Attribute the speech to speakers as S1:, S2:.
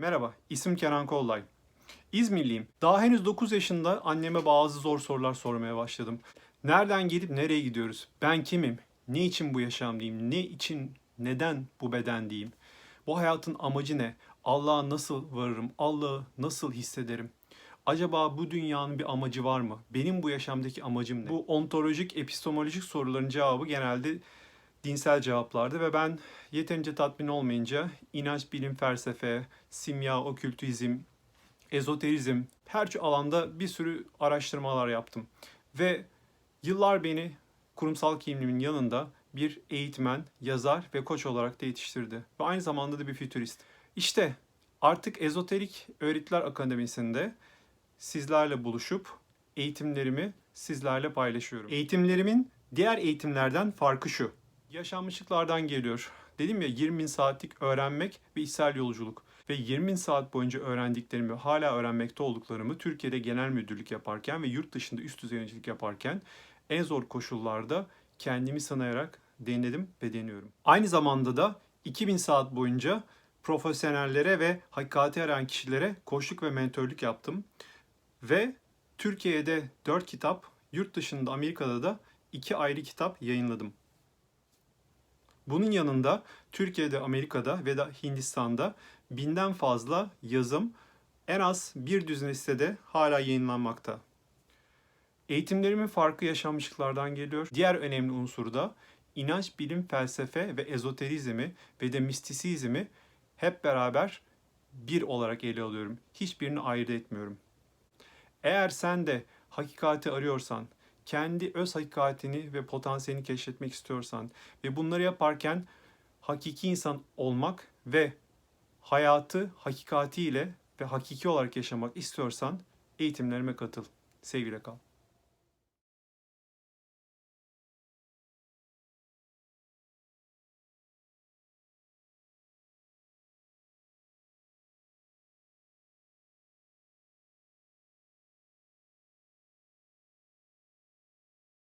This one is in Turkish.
S1: Merhaba, isim Kenan Kollay. İzmirliyim. Daha henüz 9 yaşında anneme bazı zor sorular sormaya başladım. Nereden gelip nereye gidiyoruz? Ben kimim? Ne için bu yaşam diyeyim? Ne için, neden bu beden diyeyim? Bu hayatın amacı ne? Allah'a nasıl varırım? Allah'ı nasıl hissederim? Acaba bu dünyanın bir amacı var mı? Benim bu yaşamdaki amacım ne? Bu ontolojik, epistemolojik soruların cevabı genelde dinsel cevaplardı ve ben yeterince tatmin olmayınca inanç, bilim, felsefe, simya, okültizm, ezoterizm her alanda bir sürü araştırmalar yaptım. Ve yıllar beni kurumsal kimliğimin yanında bir eğitmen, yazar ve koç olarak da yetiştirdi. Ve aynı zamanda da bir fütürist. İşte artık Ezoterik Öğretiler Akademisi'nde sizlerle buluşup eğitimlerimi sizlerle paylaşıyorum. Eğitimlerimin diğer eğitimlerden farkı şu. Yaşanmışlıklardan geliyor. Dedim ya 20 bin saatlik öğrenmek ve içsel yolculuk. Ve 20 bin saat boyunca öğrendiklerimi, hala öğrenmekte olduklarımı Türkiye'de genel müdürlük yaparken ve yurt dışında üst düzey yöneticilik yaparken en zor koşullarda kendimi sanayarak denedim ve deniyorum. Aynı zamanda da 2000 saat boyunca profesyonellere ve hakikati arayan kişilere koçluk ve mentörlük yaptım. Ve Türkiye'de 4 kitap, yurt dışında Amerika'da da 2 ayrı kitap yayınladım. Bunun yanında Türkiye'de, Amerika'da ve de Hindistan'da binden fazla yazım en az bir düzine sitede hala yayınlanmakta. Eğitimlerimin farkı yaşanmışlıklardan geliyor. Diğer önemli unsur da inanç, bilim, felsefe ve ezoterizmi ve de mistisizmi hep beraber bir olarak ele alıyorum. Hiçbirini ayırt etmiyorum. Eğer sen de hakikati arıyorsan, kendi öz hakikatini ve potansiyelini keşfetmek istiyorsan ve bunları yaparken hakiki insan olmak ve hayatı hakikatiyle ve hakiki olarak yaşamak istiyorsan eğitimlerime katıl. Sevgiyle kal.